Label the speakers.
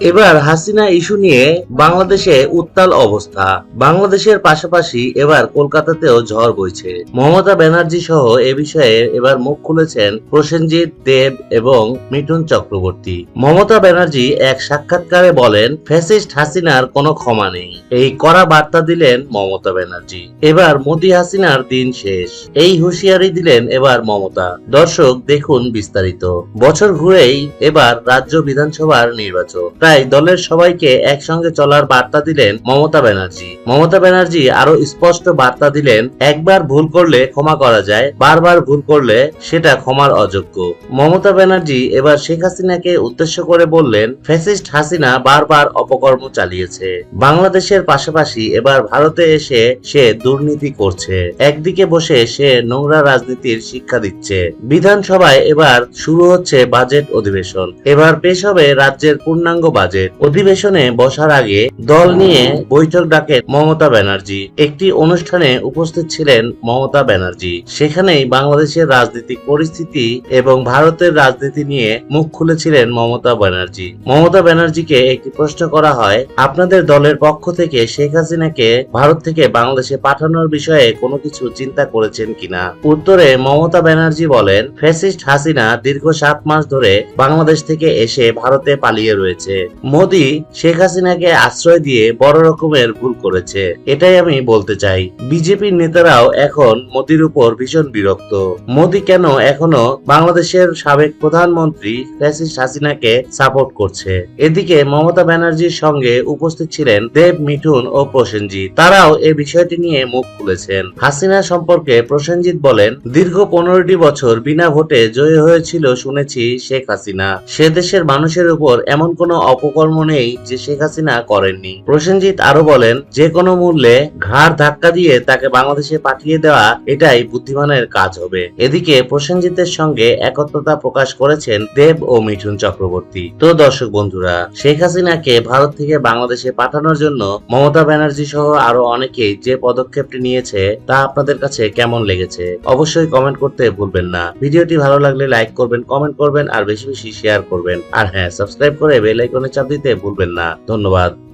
Speaker 1: এবার হাসিনা ইস্যু নিয়ে বাংলাদেশে উত্তাল অবস্থা। বাংলাদেশের পাশাপাশি এবার কলকাতাতেও ঝড় বইছে। মমতা ব্যানার্জি সহ এ বিষয়ে এবার মুখ খুলেছেন প্রসেনজিৎ, দেব এবং মিঠুন চক্রবর্তী। মমতা ব্যানার্জি এক সাক্ষাৎকারে বলেন, ফ্যাসিস্ট হাসিনার কোনো ক্ষমা নেই। এই কড়া বার্তা দিলেন মমতা ব্যানার্জি। এবার মোদি হাসিনার দিন শেষ। এই হুঁশিয়ারি দিলেন এবার মমতা। দর্শক, দেখুন বিস্তারিত। বছর ঘুরেই এবার রাজ্য বিধানসভার নির্বাচন। তাই দলের সবাইকে একসঙ্গে চলার বার্তা দিলেন মমতা ব্যানার্জি। মমতা ব্যানার্জি আরও স্পষ্ট বার্তা দিলেন, একবার ভুল করলে ক্ষমা করা যায়, বারবার ভুল করলে সেটা ক্ষমার অযোগ্য। মমতা ব্যানার্জি এবার শেখ হাসিনাকে উদ্দেশ্য করে বললেন, ফ্যাসিস্ট হাসিনা বারবার অপকর্ম চালিয়েছে। বাংলাদেশের পাশাপাশি এবার ভারতে এসে সে দুর্নীতি করছে। একদিকে বসে সে নোংরা রাজনীতির শিক্ষা দিচ্ছে। বিধানসভায় এবার শুরু হচ্ছে বাজেট অধিবেশন। এবার পেশ হবে রাজ্যের পূর্ণাঙ্গ বাজেট অধিবেশনে বসার আগে দল নিয়ে বৈঠক ডাকে মমতা ব্যানার্জি। একটি অনুষ্ঠানে উপস্থিত ছিলেন মমতা ব্যানার্জি। সেখানেই বাংলাদেশের রাজনৈতিক পরিস্থিতি এবং ভারতের রাজনীতি নিয়ে মুখ খুলেছিলেন মমতা ব্যানার্জি। মমতা ব্যানার্জিকে একটি প্রশ্ন করা হয়, আপনাদের দলের পক্ষ থেকে শেখ হাসিনাকে ভারত থেকে বাংলাদেশে পাঠানোর বিষয়ে কোনো কিছু চিন্তা করেছেন কিনা? উত্তরে মমতা ব্যানার্জি বলেন, ফ্যাসিস্ট হাসিনা দীর্ঘ সাত মাস ধরে বাংলাদেশ থেকে এসে ভারতে পালিয়ে রয়েছে। মোদি শেখ হাসিনাকে আশ্রয় দিয়ে বড় রকমের ভুল করেছে। এটাই আমি বলতে চাই। বিজেপির নেতারাও এখন মোদির উপর ভীষণ বিরক্ত। মোদি কেন এখনও বাংলাদেশের সাবেক প্রধানমন্ত্রী ফ্যাসিস্ট হাসিনাকে সাপোর্ট করছে? এদিকে মমতা ব্যানার্জির সঙ্গে উপস্থিত ছিলেন দেব, মিঠুন ও প্রসেনজিৎ। তারাও এ বিষয়টি নিয়ে মুখ খুলেছেন। হাসিনা সম্পর্কে প্রসেনজিৎ বলেন, দীর্ঘ পনেরোটি বছর বিনা ভোটে জয়ী হয়েছিল শুনেছি শেখ হাসিনা। সে দেশের মানুষের উপর এমন কোনো অপকর্ম নেই যে শেখ হাসিনা করেননি। প্রসেনজিৎ আরও বলেন যে কোনো মূল্যে ঘাড় ধাক্কা দিয়ে তাকে বাংলাদেশে পাঠিয়ে দেওয়া এটাই বুদ্ধিমানের কাজ হবে। এদিকে প্রসেনজিতের সঙ্গে একত্রতা প্রকাশ করেছেন দেব ও মিঠুন চক্রবর্তী। তো দর্শক বন্ধুরা, শেখ হাসিনাকে ভারত থেকে বাংলাদেশে পাঠানোর জন্য মমতা ব্যানার্জি সহ আরও অনেকেই যে পদক্ষেপটি নিয়েছে তা আপনাদের কাছে কেমন লেগেছে অবশ্যই কমেন্ট করতে ভুলবেন না। ভিডিওটি ভালো লাগলে লাইক করবেন, কমেন্ট করবেন, আর বেশি বেশি শেয়ার করবেন। আর হ্যাঁ সাবস্ক্রাইব করে বেল আইকনে চাপ দিতে ভুলবেন না। ধন্যবাদ।